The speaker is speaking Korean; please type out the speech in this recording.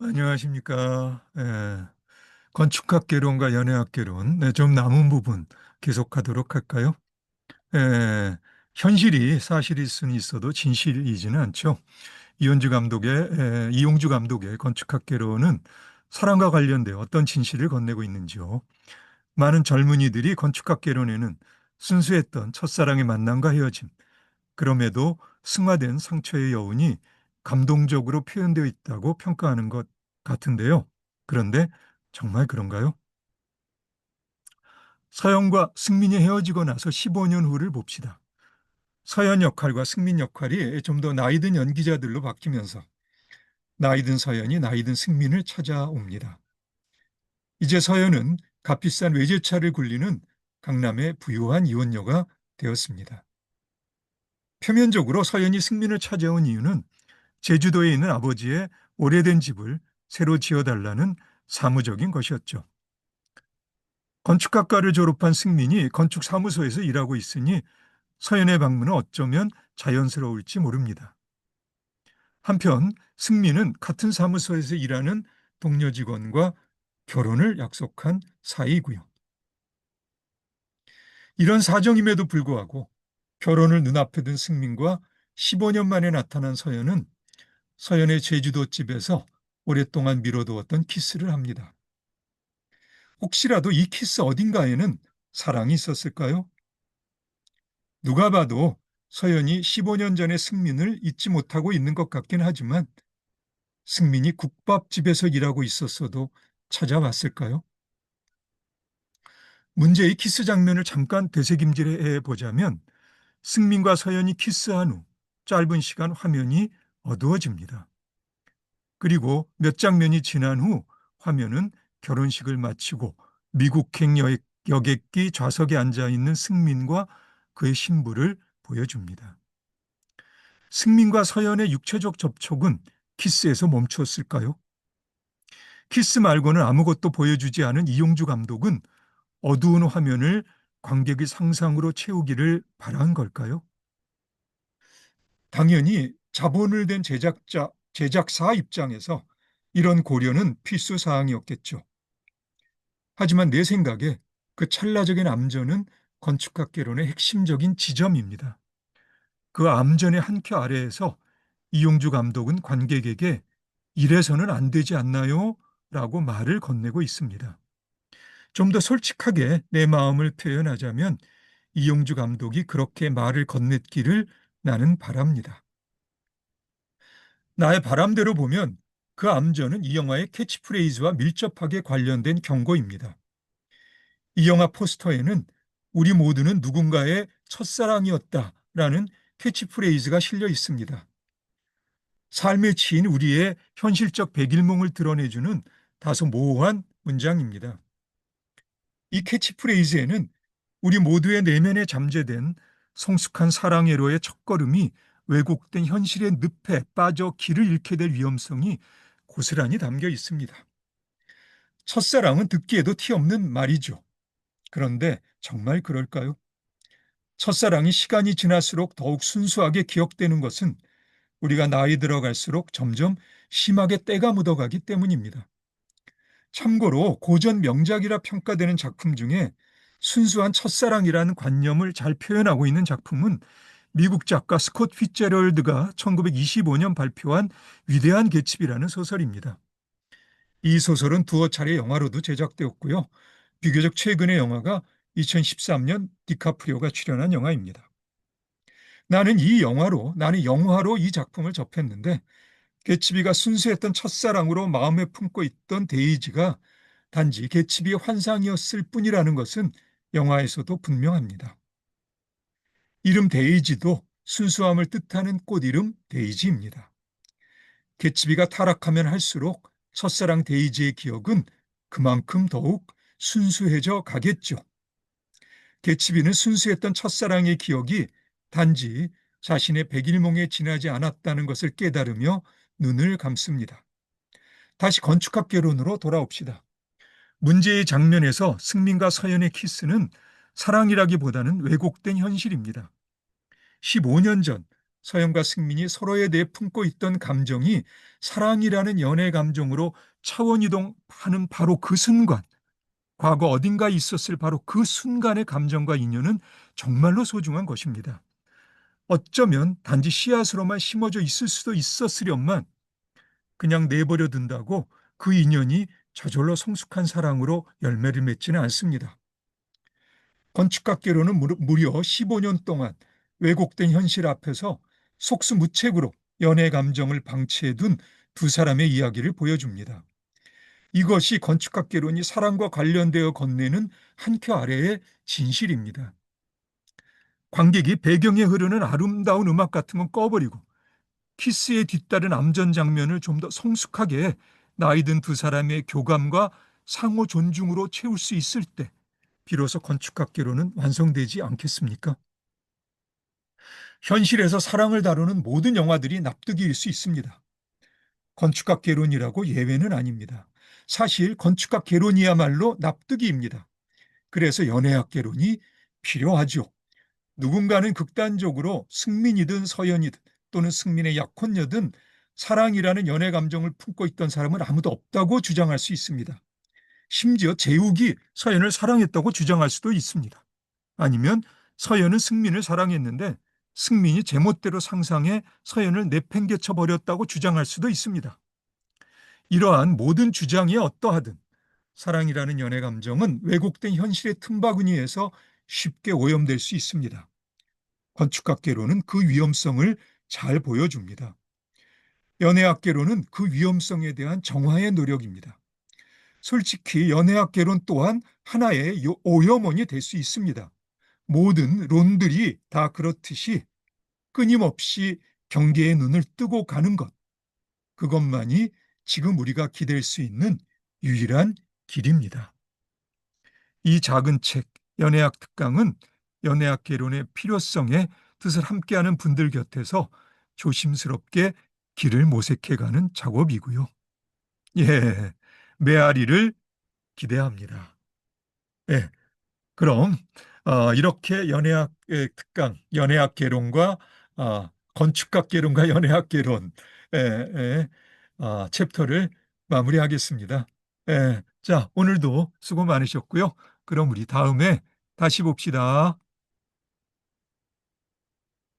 안녕하십니까. 예, 건축학개론과 연애학개론, 네, 좀 남은 부분 계속하도록 할까요? 예, 현실이 사실일 수는 있어도 진실이지는 않죠. 이현주 감독의, 예, 이용주 감독의 건축학개론은 사랑과 관련돼 어떤 진실을 건네고 있는지요. 많은 젊은이들이 건축학개론에는 순수했던 첫사랑의 만남과 헤어짐, 그럼에도 승화된 상처의 여운이 감동적으로 표현되어 있다고 평가하는 것 같은데요. 그런데 정말 그런가요? 서연과 승민이 헤어지고 나서 15년 후를 봅시다. 서연 역할과 승민 역할이 좀 더 나이 든 연기자들로 바뀌면서 나이 든 서연이 나이 든 승민을 찾아옵니다. 이제 서연은 값비싼 외제차를 굴리는 강남의 부유한 이혼녀가 되었습니다. 표면적으로 서연이 승민을 찾아온 이유는 제주도에 있는 아버지의 오래된 집을 새로 지어달라는 사무적인 것이었죠. 건축학과를 졸업한 승민이 건축사무소에서 일하고 있으니 서연의 방문은 어쩌면 자연스러울지 모릅니다. 한편 승민은 같은 사무소에서 일하는 동료 직원과 결혼을 약속한 사이고요. 이런 사정임에도 불구하고 결혼을 눈앞에 둔 승민과 15년 만에 나타난 서연은 서연의 제주도 집에서 오랫동안 미뤄두었던 키스를 합니다. 혹시라도 이 키스 어딘가에는 사랑이 있었을까요? 누가 봐도 서연이 15년 전의 승민을 잊지 못하고 있는 것 같긴 하지만 승민이 국밥집에서 일하고 있었어도 찾아왔을까요? 문제의 키스 장면을 잠깐 되새김질해 보자면 승민과 서연이 키스한 후 짧은 시간 화면이 어두워집니다. 그리고 몇 장면이 지난 후 화면은 결혼식을 마치고 미국행 여객기 좌석에 앉아 있는 승민과 그의 신부를 보여줍니다. 승민과 서연의 육체적 접촉은 키스에서 멈추었을까요? 키스 말고는 아무것도 보여주지 않은 이용주 감독은 어두운 화면을 관객의 상상으로 채우기를 바란 걸까요? 당연히 자본을 댄 제작자, 제작사 입장에서 이런 고려는 필수 사항이었겠죠. 하지만 내 생각에 그 찰나적인 암전은 건축학개론의 핵심적인 지점입니다. 그 암전의 한켜 아래에서 이용주 감독은 관객에게 이래서는 안 되지 않나요? 라고 말을 건네고 있습니다. 좀 더 솔직하게 내 마음을 표현하자면 이용주 감독이 그렇게 말을 건넸기를 나는 바랍니다. 나의 바람대로 보면 그 암전은 이 영화의 캐치프레이즈와 밀접하게 관련된 경고입니다. 이 영화 포스터에는 우리 모두는 누군가의 첫사랑이었다 라는 캐치프레이즈가 실려 있습니다. 삶에 치인 우리의 현실적 백일몽을 드러내주는 다소 모호한 문장입니다. 이 캐치프레이즈에는 우리 모두의 내면에 잠재된 성숙한 사랑애로의 첫걸음이 왜곡된 현실의 늪에 빠져 길을 잃게 될 위험성이 고스란히 담겨 있습니다. 첫사랑은 듣기에도 티없는 말이죠. 그런데 정말 그럴까요? 첫사랑이 시간이 지날수록 더욱 순수하게 기억되는 것은 우리가 나이 들어갈수록 점점 심하게 때가 묻어가기 때문입니다. 참고로 고전 명작이라 평가되는 작품 중에 순수한 첫사랑이라는 관념을 잘 표현하고 있는 작품은 미국 작가 스콧 피제럴드가 1925년 발표한 위대한 개츠비라는 소설입니다. 이 소설은 두어 차례 영화로도 제작되었고요. 비교적 최근의 영화가 2013년 디카프리오가 출연한 영화입니다. 나는 이 영화로, 나는 영화로 이 작품을 접했는데 개츠비가 순수했던 첫사랑으로 마음에 품고 있던 데이지가 단지 개츠비의 환상이었을 뿐이라는 것은 영화에서도 분명합니다. 이름 데이지도 순수함을 뜻하는 꽃 이름 데이지입니다. 개츠비가 타락하면 할수록 첫사랑 데이지의 기억은 그만큼 더욱 순수해져 가겠죠. 개츠비는 순수했던 첫사랑의 기억이 단지 자신의 백일몽에 지나지 않았다는 것을 깨달으며 눈을 감습니다. 다시 건축학 개론으로 돌아옵시다. 문제의 장면에서 승민과 서연의 키스는 사랑이라기보다는 왜곡된 현실입니다. 15년 전 서연과 승민이 서로에 대해 품고 있던 감정이 사랑이라는 연애 감정으로 차원 이동하는 바로 그 순간, 과거 어딘가에 있었을 바로 그 순간의 감정과 인연은 정말로 소중한 것입니다. 어쩌면 단지 씨앗으로만 심어져 있을 수도 있었으련만 그냥 내버려 둔다고 그 인연이 저절로 성숙한 사랑으로 열매를 맺지는 않습니다. 건축학계로는 무려 15년 동안 왜곡된 현실 앞에서 속수무책으로 연애 감정을 방치해 둔 두 사람의 이야기를 보여줍니다. 이것이 건축학개론이 사랑과 관련되어 건네는 한큐 아래의 진실입니다. 관객이 배경에 흐르는 아름다운 음악 같은 건 꺼버리고 키스에 뒤따른 암전 장면을 좀 더 성숙하게 나이 든 두 사람의 교감과 상호 존중으로 채울 수 있을 때 비로소 건축학계로는 완성되지 않겠습니까? 현실에서 사랑을 다루는 모든 영화들이 납득일 수 있습니다. 건축학 개론이라고 예외는 아닙니다. 사실 건축학 개론이야말로 납득이입니다. 그래서 연애학 개론이 필요하죠. 누군가는 극단적으로 승민이든 서연이든 또는 승민의 약혼녀든 사랑이라는 연애 감정을 품고 있던 사람은 아무도 없다고 주장할 수 있습니다. 심지어 제욱이 서연을 사랑했다고 주장할 수도 있습니다. 아니면 서연은 승민을 사랑했는데 승민이 제멋대로 상상해 서연을 내팽개쳐 버렸다고 주장할 수도 있습니다. 이러한 모든 주장이 어떠하든 사랑이라는 연애 감정은 왜곡된 현실의 틈바구니에서 쉽게 오염될 수 있습니다. 건축학계로는 그 위험성을 잘 보여줍니다. 연애학계로는 그 위험성에 대한 정화의 노력입니다. 솔직히 연애학계론 또한 하나의 오염원이 될 수 있습니다. 모든 론들이 다 그렇듯이 끊임없이 경계의 눈을 뜨고 가는 것. 그것만이 지금 우리가 기댈 수 있는 유일한 길입니다. 이 작은 책, 연애학 특강은 연애학 개론의 필요성에 뜻을 함께하는 분들 곁에서 조심스럽게 길을 모색해가는 작업이고요. 예, 메아리를 기대합니다. 예, 그럼 어, 이렇게 연애학 특강, 연애학 개론과 어, 건축학 개론과 연애학 개론 예, 예, 어, 챕터를 마무리하겠습니다. 예, 자, 오늘도 수고 많으셨고요. 그럼 우리 다음에 다시 봅시다.